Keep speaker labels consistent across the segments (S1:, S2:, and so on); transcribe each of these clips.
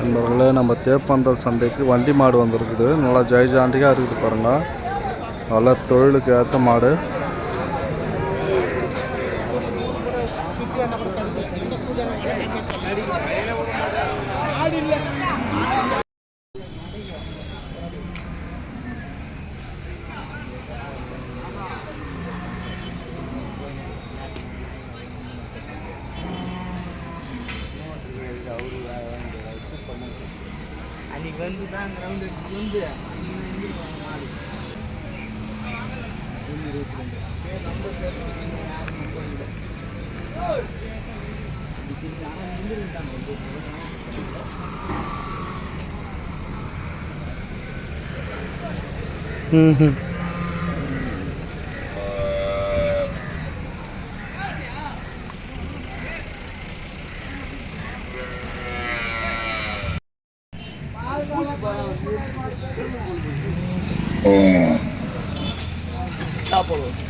S1: நண்பர்களே நம்ம தேப்பந்தல் சந்தைக்கு வண்டி மாடு வந்திருக்குது. நல்லா ஜெய்ஜாண்டியாக இருக்குது பாருங்க. நல்லா தொழிலுக்கு ஏற்ற மாடு.
S2: ಮುಂದೆ ಹ್ಞೂ ಹ್ಞೂ கிரவுண்டு வந்து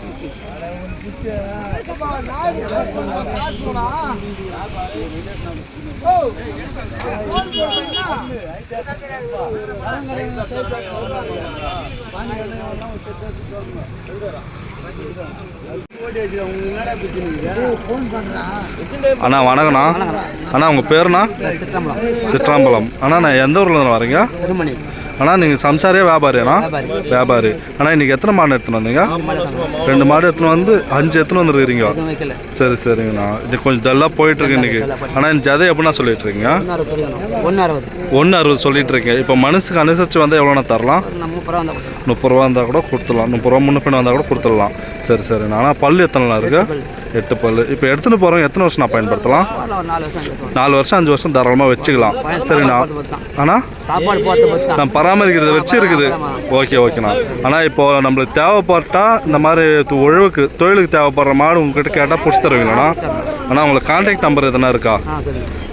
S1: அண்ணா வணக்கண்ணா அண்ணா உங்கள் பேருண்ணா?
S2: சிற்றம்பலம்.
S1: அண்ணா நான் எந்த ஊர்லேருந்து வரீங்க?
S2: திருமணி.
S1: அண்ணா நீங்கள் சம்சாரியா வியாபாரியாண்ணா? வியாபாரி. அண்ணா இன்னைக்கு எத்தனை மாடு எடுத்துன்னு வந்தீங்க? ரெண்டு மாடு எடுத்துன்னு வந்து அஞ்சு எடுத்துன்னு வந்துருக்கிறீங்க. சரி சரிங்கண்ணா. இது கொஞ்சம் டல்லாக போயிட்டு இருக்கு இன்னைக்கு. ஆனால் இந்த ஜதை எப்படின்னா சொல்லிட்டு இருக்கீங்க
S2: ஒன்று அறுபது
S1: சொல்லிட்டு இருக்கேன் இப்போ மனசுக்கு அனுசரித்து வந்தால் எவ்வளோண்ணா தரலாம்?
S2: முப்பது ரூபா
S1: இருந்தால் கூட கொடுத்துடலாம். முப்பது ரூபா முன்ன பின்ன வந்தால் கூட கொடுத்துடலாம். சரி சரிண்ணா ஆனால் பல் எத்தனைலாம் இருக்கு? எட்டு பல் இப்போ எடுத்துன்னு போகிறோம் எத்தனை வருஷம் நான் பயன்படுத்தலாம்
S2: நாலு வருஷம் அஞ்சு வருஷம்
S1: தாராளமாக வச்சுக்கலாம். சரிண்ணா. ஆனால் நான் பராமரிக்கிறத வச்சு இருக்குது ஓகே ஓகேண்ணா. ஆனால் இப்போ நம்மளுக்கு தேவைப்பட்டா இந்த மாதிரி உழவுக்கு தொழிலுக்கு தேவைப்படுற மாடு உங்ககிட்ட கேட்டால் பிடிச்சி தருவீங்களாண்ணா ஆனால் உங்களுக்கு கான்டாக்ட் நம்பர் எதனா இருக்கா?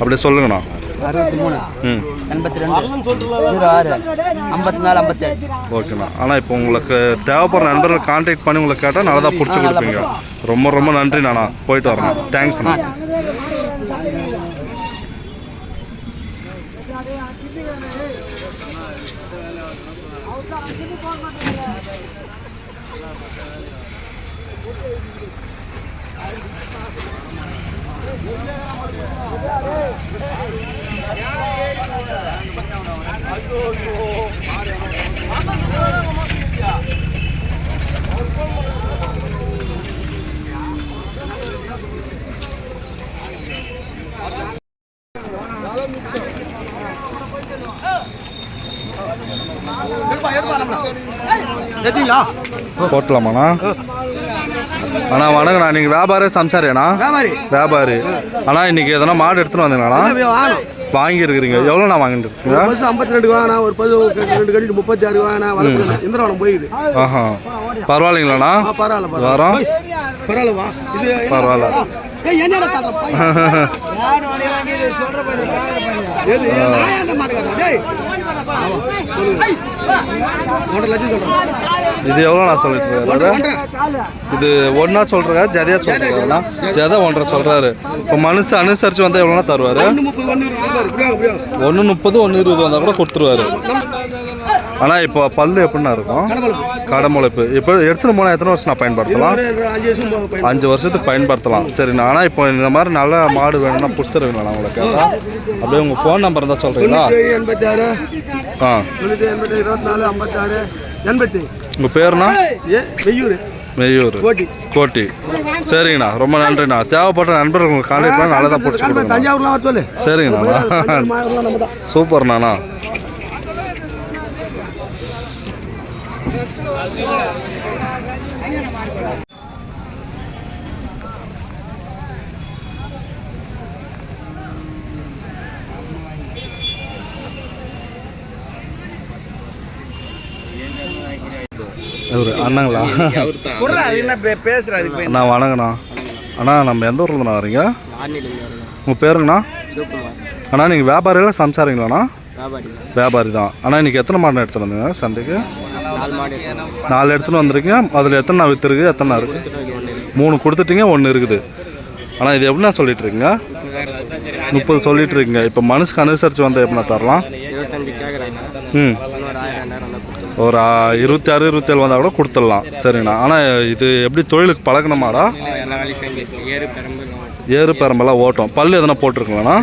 S1: அப்படியே சொல்லுங்கண்ணா.
S2: அறுபத்தி மூணு.
S1: ம்.
S2: எண்பத்தி ரெண்டு. ஜீரோ ஆறு. ஐம்பத்தி நாலு ஐம்பத்தேழு.
S1: ஓகேண்ணா. ஆனால் இப்போ உங்களுக்கு தேவைப்படுற நண்பர்கள் கான்டாக்ட் பண்ணி உங்களுக்கு கேட்டால் நல்லா தான் பிடிச்சி கொடுப்பீங்க. ரொம்ப ரொம்ப நன்றிண்ணா போயிட்டு வரேன். தேங்க்ஸ்ண்ணா போட்டலாமாண்ணா? அண்ணா வணக்கண்ணா நீங்கள் வியாபாரி சம்சாரியாண்ணா?
S3: வியாபாரி.
S1: வியாபாரி. அண்ணா இன்னைக்கு எதனா மாடு எடுத்துன்னு வந்தீங்களாண்ணா? வாங்கியிருக்கிறீங்க. எவ்வளோண்ணா வாங்கிட்டு இருக்கீங்க
S3: பஸ் ஐம்பத்தி ரெண்டு வாங்கினா ஒரு பஸ் ரெண்டு கட்டி முப்பத்தி ஆறு வளர்க்குறேன் இந்திரவனம் போயிடுது
S1: ஆஹா. பரவாயில்லைங்களாண்ணா?
S3: பரவாயில்ல பரவாயில்ல.
S1: வரோம்.
S3: பரவாயில்லவா இது
S1: பரவாயில்ல. இது எவ்வளோ நான் சொல்லிட்டு இது ஒன்றா சொல்கிறா ஜதையா சொல்கிறாருண்ணா ஜதை. ஒன்றரை சொல்கிறாரு இப்போ மனசு அனுசரித்து வந்தால் எவ்வளோனா தருவார்?
S3: ஒன்று முப்பது ஒன்று இருபது.
S1: வந்தால் கூட கொடுத்துருவாரு. ஆனால் இப்போ பல்லு எப்படிண்ணா இருக்கும்? கடமுளைப்பு இப்போ எடுத்துன்னு போனால் எத்தனை வருஷம் நான் பயன்படுத்தலாம்?
S3: அஞ்சு
S1: வருஷத்துக்கு பயன்படுத்தலாம். சரிண்ணா ஆனால் இப்போ இந்த மாதிரி நல்ல மாடு வேணும்னா புடிச்சிருவீங்களா உங்களுக்கு அப்படியே உங்கள் ஃபோன் நம்பர் இருந்தால் சொல்கிறீங்களா ஆ. உங்கள் பேருண்ணா?
S3: ஏ வெய்யூர்
S1: மெய்யூர்.
S3: கோட்டி.
S1: சரிங்கண்ணா ரொம்ப நன்றிண்ணா. தேவைப்பட்ட நண்பர்கள் உங்களுக்கு கான்டாக்ட் பண்ணி நல்லதாக பிடிச்சி
S3: நம்ம
S1: கொடுங்க
S3: தஞ்சாவூர்லாம் வர சொல்லு.
S1: சரிங்கண்ணா.
S3: தஞ்சாவூர் மாவட்டம்லாம் நம்ம தான்.
S1: சூப்பர்ண்ணா இவரு அண்ணங்களா? அண்ணா வணங்கண்ணா. அண்ணா நம்ம எந்த ஊர்லேருந்துண்ணா வரீங்க உங்கள் பேருங்கண்ணா? அண்ணா நீங்கள் வியாபாரிகளா சம்சாரிங்களாண்ணா
S2: வியாபாரி
S1: தான். அண்ணா இன்றைக்கி எத்தனை மாடு எடுத்துட்டு வந்தீங்க சந்தைக்கு?
S2: நாலு
S1: எடுத்துன்னு வந்திருக்கீங்க. அதில் எத்தனை நான் விற்றுருக்கு எத்தனை இருக்குது மூணு கொடுத்துட்டீங்க ஒன்று இருக்குது. ஆனால் இது எப்படிண்ணா சொல்லிட்டு இருக்கீங்க முப்பது சொல்லிட்டு இருக்கீங்க இப்போ மனசுக்கு அனுசரித்து வந்தால் எப்படிண்ணா தரலாம்? ம். ஒரு இருபத்தி ஆறு இருபத்தேழு வந்தால் கூட கொடுத்துடலாம். சரிண்ணா. ஆனால் இது எப்படி தொழிலுக்கு
S2: பழகணுமாடா ஏறு பெரம்பு
S1: ஏறு பெரம்பெல்லாம் ஓட்டம். பல் எதனா போட்டிருக்கலாண்ணா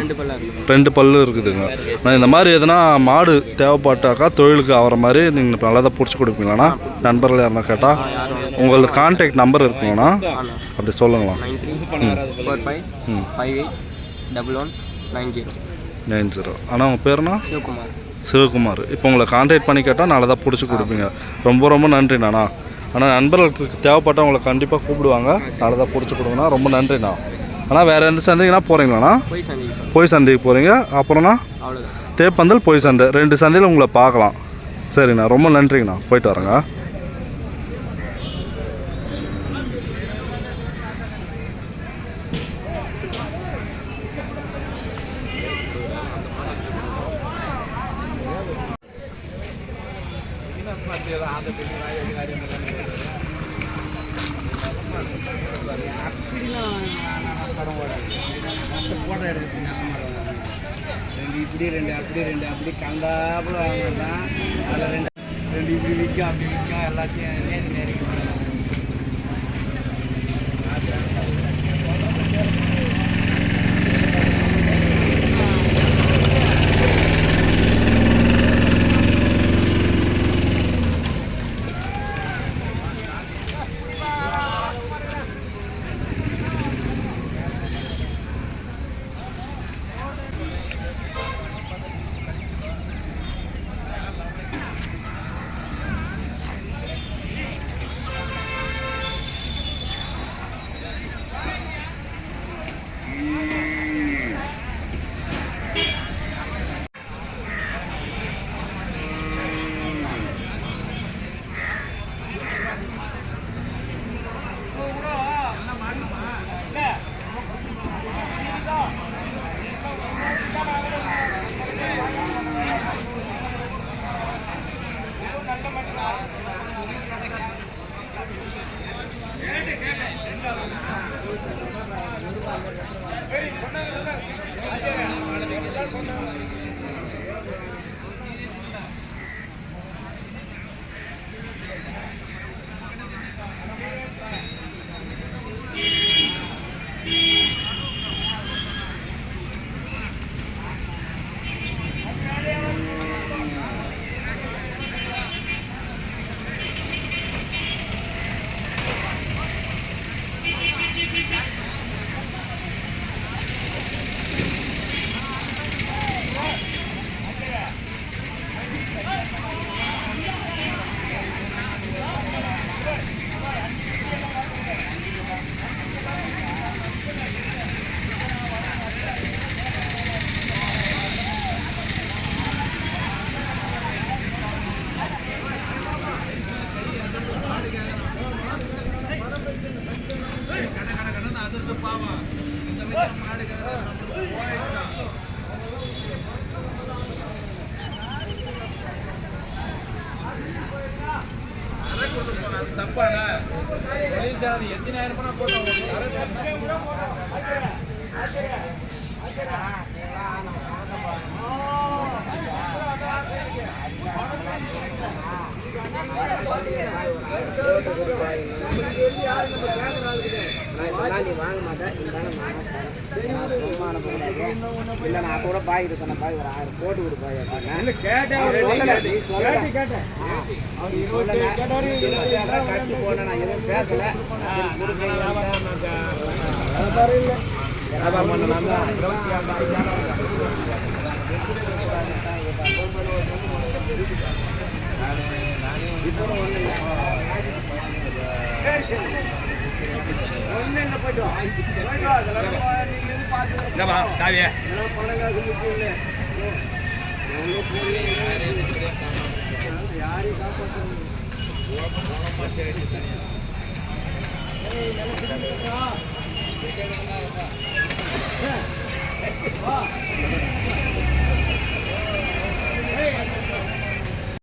S2: ரெண்டு பல்லு
S1: இருக்குதுங்க. நான் இந்த மாதிரி எதனா மாடு தேவைப்பட்டாக்கா தொழிலுக்கு ஆகிற மாதிரி நீங்கள் நல்லா தான் பிடிச்சி கொடுப்பீங்களாண்ணா? நண்பர்கள் யாருன்னா கேட்டால் உங்களுக்கு கான்டாக்ட் நம்பர் இருக்குங்கண்ணா. அப்படி சொல்லுங்களா
S2: double one nine zero.
S1: Nine zero. ஆனால் உங்கள் பேருண்ணா?
S2: சிவகுமார்.
S1: சிவகுமார். இப்போ உங்களை கான்டாக்ட் பண்ணி கேட்டால் நல்லா தான் பிடிச்சி கொடுப்பீங்க. ரொம்ப ரொம்ப நன்றிண்ணா. ஆனால் நண்பர்களுக்கு தேவைப்பட்டால் உங்களை கண்டிப்பாக கூப்பிடுவாங்க. நல்லா தான் பிடிச்சி கொடுங்கண்ணா. ரொம்ப நன்றிண்ணா. ஆனால் வேறு எந்த சந்தைக்குனா போகிறீங்களாண்ணா
S2: போய்
S1: சந்தைக்கு போகிறீங்க அப்புறம்ண்ணா? தேப்பந்தல் போய் சந்தை. ரெண்டு சந்தையில் உங்களை பார்க்கலாம். சரிண்ணா ரொம்ப நன்றிங்கண்ணா. போயிட்டு வரேங்க.
S2: ரெண்டு இப்படி ரெண்டு அப்படி ரெண்டு அப்படி கந்தாப்புல வாங்கினா அதில் ரெண்டு ரெண்டு இப்படி விற்கும் அப்படி விற்கும் எல்லாத்தையும் cara. கொடுத்து பாவம் இந்த வயசு மாடு தப்பாடா அது எத்தனாயிரம் ரூபாய் போட்டோம் நீ வாங்க மாட்டேன். இல்லை நான் கூட பாய் இருக்கேன் பாய் ஒரு ஆயிரம் போட்டு கொடு பாய் கட்டு போன நான் எதுவும் பேசல. வியாபாரம் பண்ணலாம் இருபத்தி இப்போ ஒன்றும் இல்லை. இந்தப்பா
S3: சாவிய
S2: யாரையும் காப்பாற்ற